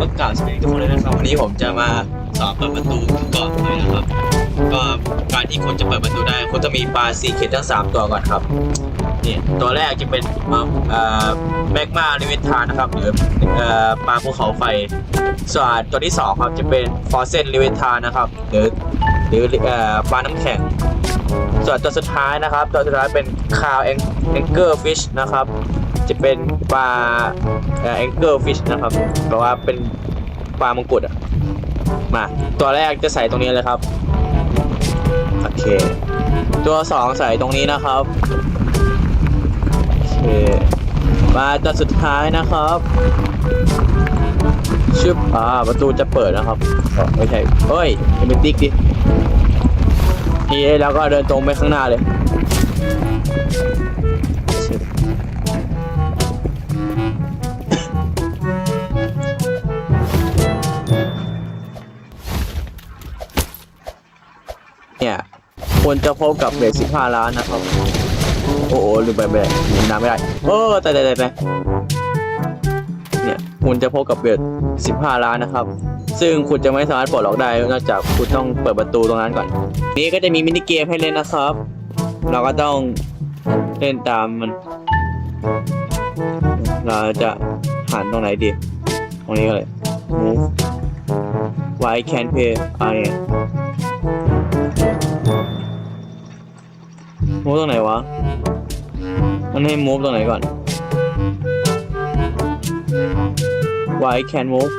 ก็กล่าวสวัสดีทุกคนเลยนะครับวันนี้ผมจะมาสอนเปิดประตูก่อนเลยนะครับ ก็การที่คุณจะเปิดประตูได้คุณต้องมีปลาซีเคททั้งสามตัวก่อนครับนี่ตัวแรกจะเป็นแมกมาลิเวนทานะครับ หรือปลาภูเขาไฟ ส่วนตัวที่สองครับจะเป็นฟอร์เซนลิเวนทานะครับ หรือหรือเอ่อปลาน้ำแข็ง ส่วนตัวสุดท้ายนะครับ ตัวสุดท้ายเป็นคาวแองเกอร์ฟิชนะครับ จะเป็นปลาแองเกอร์ฟิชนะครับแปลว่าเป็นปลามงกุฎอะมา ตัวแรกจะใส่ตรงนี้เลยครับ โอเค ตัวสองใส่ตรงนี้นะครับ โอเค มาตัวสุดท้ายนะครับชึบอ่าประตูจะเปิดนะครับไม่ใช่เฮ้ยเป็นติ๊กดิทีนี้แล้วก็เดินตรงไปข้างหน้าเลย ควรจะพบกับเบสสิบห้าล้านนะครับ โอ้โหลืมไปไปลืมน้ำไม่ได้เออแต่แต่แต่เนี่ยคุณจะพบกับเบสสิบห้าล้านนะครับ ซึ่งคุณจะไม่สามารถปลดล็อกได้นอกจากคุณต้องเปิดประตูตรงนั้นก่อน นี้ก็จะมีมินิเกมให้เล่นนะครับ เราก็ต้องเล่นตามมัน เราจะหันตรงไหนดี ตรงนี้ก็เลย move why can't play อ่าเนี่ มูฟตรงไหนวะ มันให้มูฟตรงไหนก่อน Why can move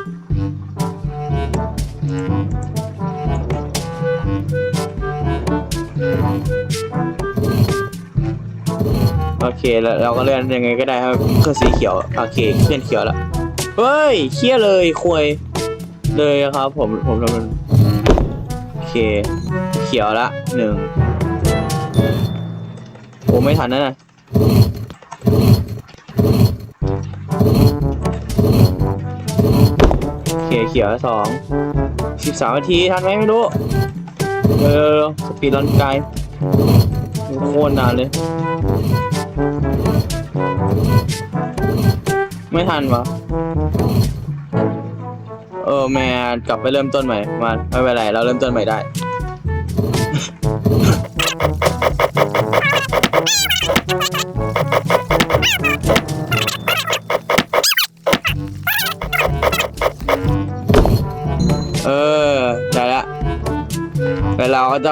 โอเคแล้วเราก็เลื่อนยังไงก็ได้ครับเครื่องสีเขียวโอเคเคลื่อนเขียวแล้วเฮ้ยเคี้ยเลยคุยเลยครับ ผมผมทำมันโอเค เขียวละหนึ่ง โอ้ไม่ทันนะน่ะโอเคเขียวสองสิบสามนาทีทันไหมไม่รู้ เออสปีดรันไกลโคตรนานเลย ไม่ทันวะเออแม่กลับไปเริ่มต้นใหม่มาไม่เป็นไรเราเริ่มต้นใหม่ได้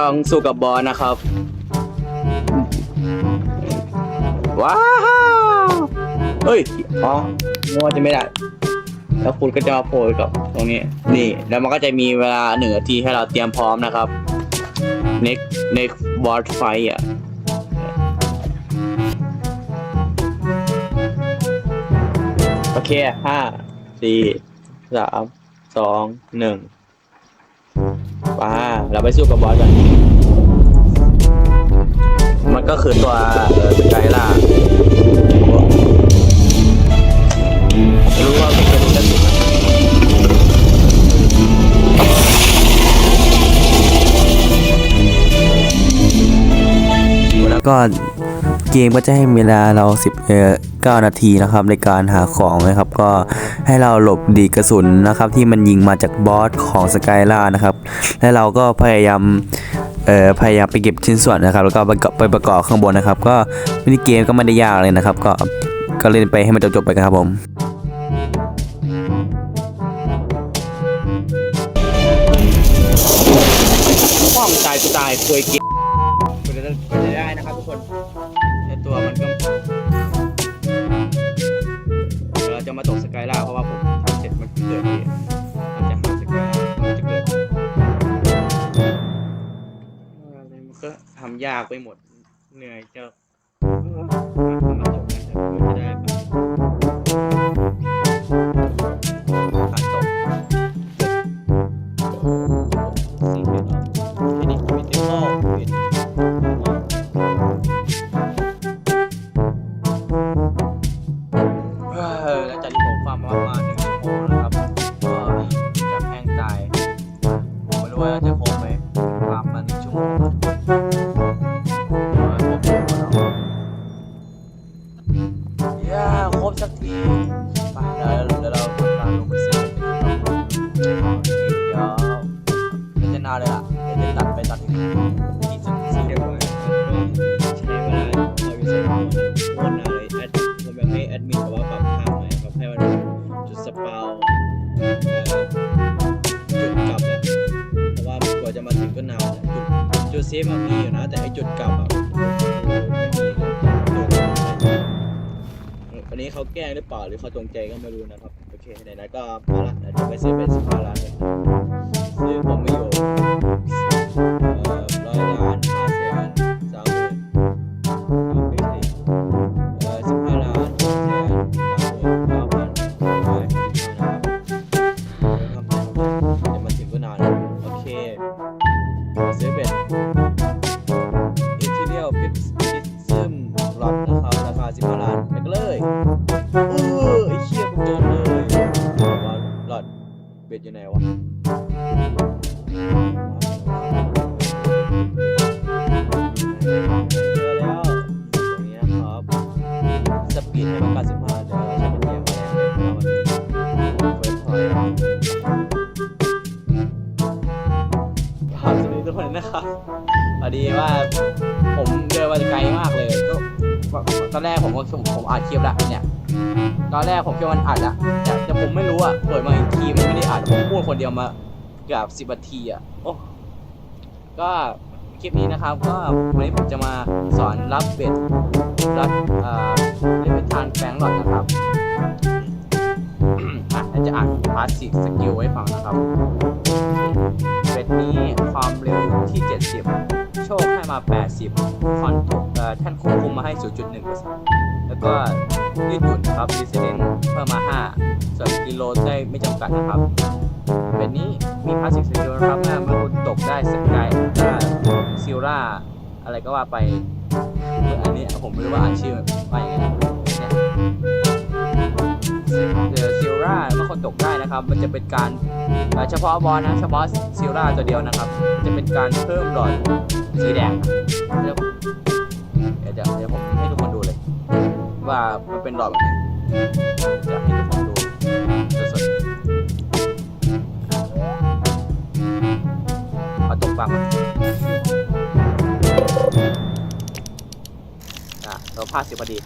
องสู้กับบอสนะครับ ว้าวเฮ้ย อ๋อนึกว่าจะไม่ได้ แล้วคุณก็จะมาโผล่กับตรงนี้ นี่ แล้วมันก็จะมีเวลาหนึ่งนาทีให้เราเตรียมพร้อมนะครับ next next boss fight อะโอเคห้าสี่สามสองหนึ่ง ป้าเราไปสู้กับบอสกัน มันก็คือตัวสกายล่าไม่รู้ว่าเป็นตัวที่จะสุดแล้วก็ เกมก็จะให้เวลาเรา10เอ่อ9นาทีนะครับในการหาของนะครับ ก็ให้เราหลบดีกระสุนนะครับ ที่มันยิงมาจากบอสของสกายล่านะครับ และเราก็พยายามเอ่อพยายามไปเก็บชิ้นส่วนนะครับ แล้วก็ไปประกอบไปประกอบข้างบนนะครับ ก็มินิเกมก็ไม่ได้ยากเลยนะครับ ก็ก็เล่นไปให้มันจบๆไปกันครับผมป้องตายกูตายคุยเกมกูจะได้กูจะได้นะครับทุกคนำยากไปหมดเหนื่อยจะ ก็นำจุดจุดเซฟมันมีอยู่นะ แต่ไอจุดกลับอะไม่มีเลยวันนี้เขาแกล้งหรือเปล่าหรือเขาจงใจก็ไม่รู้นะครับ โอเคไหนๆก็มาละเดี๋ยวไปซื้อเป็นสิบห้าล้านเลยซื้อผมไม่อยู่ เบ็ดอยู่ไหนวะเจอแล้วตรงนี้นะครับสปีดให้มัน95เดี๋ยวเราจะเป็นเกมอะไรมันเฟิร์สทอยครับสวัสดีทุกคนนะครับพอดีว่าผมเดินมาไกลมากเลยก็ตอนแรกผมก็ผมผมอัดคลิปละเนี่ย ตอนแรกผมคิดว่ามันอัดละแต่ แต่ผมไม่รู้อะเปิดมาอีกทีมันไม่ได้อ่านผมพูดคนเดียวมาเกือบสิบนาทีอะโอ้ก็คลิปนี้นะครับ ก็วันนี้ผมจะมาสอนรับเบ็ดรับเอ่อเล่นเป็นทานแฝงหลอดนะครับอะเดี๋ยวจะอ่านพาสซีฟสกิลไว้ฟังนะครับ ตนี้ความเร็วอยู่ที่ 70 โชคให้มา 80 คอนทรเอ่อแท่านควบคุมมาให้ 0.1%แล้วก็ยืดหยุ่นครับดีเซเดนเพิ่มมา 5 ส่วนกิโลได้ไม่จำกัดนะครับเบ็ดนี้มีพาสซีฟสกิลนะครับเมื่อเมื่อคุณตกได้สกายถ้าซิลล่าอะไรก็ว่าไปอออันนี้ผมไม่รู้ว่าอาชื่อว่าอย่างไง เนี่ยเดอซิลล่าเมื่อคนตกได้นะครับ มันจะเป็นการเฉพาะบอลนะเฉพาะซิลล่าตัวเดียวนะครับ จะเป็นการเพิ่มหลอดสีแดงเดี๋ยวเดี๋ยวเดี๋ยวเดี๋ยวผมให้ทุกคนดูเลย ว่ามันเป็นหลอดแบบไหนอยากให้ทุกคนดูสดๆเอาตกฟังก่อนอะเราพลาดสิบพอดี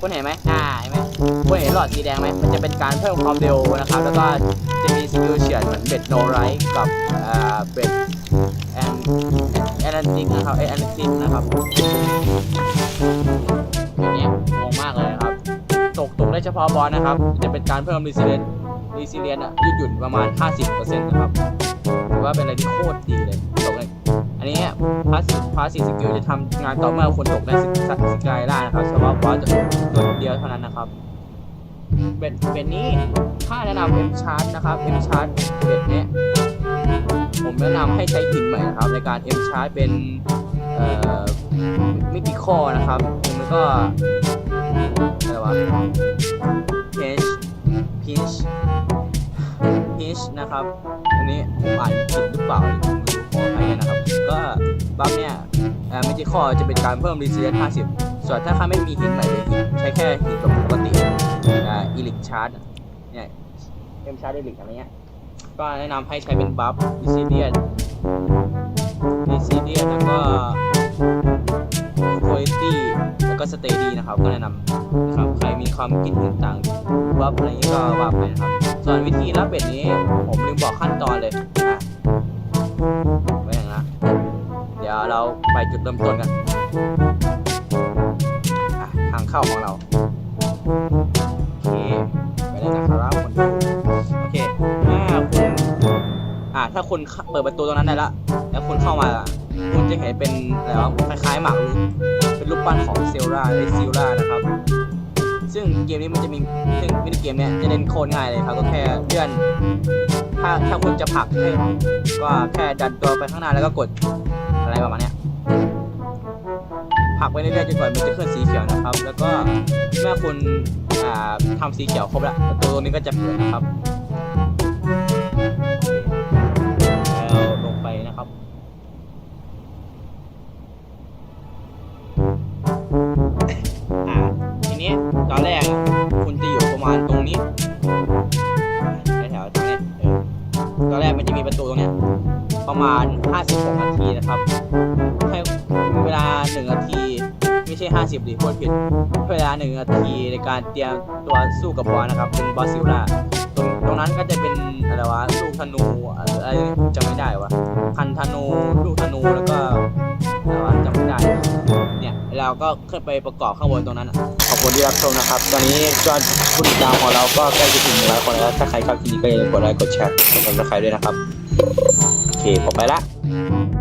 คุณเห็นไหมอ่าเห็นไหมคุณเห็นหลอดสีแดงไหมมันจะเป็นการเพิ่มความเร็วนะครับ แล้วก็จะมีสกิลเฉือนเหมือนเบ็ดโนไรกับอ่าเบ็ดแอนแอนติกนะครับไอแอนติกนะครับอย่างเงี้ยงงมากเลยนะครับ ตกตกได้เฉพาะบอลนะครับ จะเป็นการเพิ่มรีซิเลียนรีซิเลียนอะยืดหยุ่นประมาณ 50%นะครับถือว่าเป็นอะไรที่โคตรดีเลยตกเลย อันนี้พาสพาสซีสกิลจะทำงานต่อเมื่อคนตกได้สกายล่านะครับเฉพาะบอสตัวเดียวเท่านั้นนะครับเบ็ดเบ็ดนี้ถ้าแนะนำ M Chart นะครับ M Chart เบ็ดเนี้ยผมแนะนำให้ใช้หินใหม่นะครับ ในการ M Chart เป็นเอ่อมิติคอนะครับแล้วก็อะไรวะ Pinch Pinch Pinch นะครับ อันนี้ผมอ่านผิดหรือเปล่า ก็บัฟเนี่ยเอ่อมิติคอจะเป็นการเพิ่ม resilience 50 ส่วนถ้าใครไม่มีหินใหม่เลยใช้แค่หินแบบปกติอ่าอีลิกชาร์ดเนี่ยเอ็มชาร์ดอีลิกอะไรเงี้ยก็แนะนำให้ใช้เป็นบัฟดิซิเดียนดิซิเดียนแล้วก็คุณภาพแล้วก็สเตดี้นะครับ ก็แนะนำนะครับใครมีความคิดเห็นต่างบัฟอะไรนี้ก็ว่าไปนะครับ ส่วนวิธีรับเบ็ดนี้ผมลืมบอกขั้นตอนเลย เราไปจุดเริ่มต้นกันอะทางเข้าของเรา โอเค ไปเลยนะครับคนดูโอเคถ้าคุณอ่าถ้าคุณเปิดประตูตรงนั้นได้ละ แล้วคุณเข้ามา คุณจะเห็นเป็นอะไรวะคล้ายๆหมากรุกเป็นรูปปั้นของเซลล่าไอซิลล่านะครับซึ่งเกมนี้มันจะมีซึ่งมินิเกมเนี้ยจะเล่นโคตรง่ายเลยครับก็แค่เลื่อน ถ้าถ้าคุณจะผลักให้ก็แค่ดันตัวไปข้างหน้าแล้วก็กด ประมาณเนี้ยผักไปเรื่อยๆจนกว่ามันจะขึ้นสีเขียวนะครับ แล้วก็เมื่อคุณอ่าทำสีเขียวครบแล้วประตูตรงนี้ก็จะเปิดนะครับแล้วลงไปนะครับอ่าทีนี้ตอนแรกคุณจะอยู่ประมาณตรงนี้แถวๆตรงนี้ตอนแรกมันจะมีประตูตรงนี้ประมาณ 56 นาทีนะครับ วลา1นาที ไม่ใช่ 50ดิพูดผิดเวลาหนึ่งนาทีในการเตรียมตัวสู้กับบอสนะครับเป็นบอสซิลล่าตรงตรงนั้นก็จะเป็นอะไรวะลูกธนูอะไรจำไม่ได้วะคันธนูลูกธนูแล้วก็อะไรวะจำไม่ได้เนี่ยเราก็ขึ้นไปประกอบข้างบนตรงนั้นอะขอบคุณที่รับชมนะครับ ตอนนี้ยอดผู้ติดตามของเราก็ใกล้จะถึงร้อยคนแล้วถ้าใครชอบคลิปนี้ก็อย่าลืมกดไลค์กดแชร์กดซับสไครด้วยนะครับโอเคผมไปละ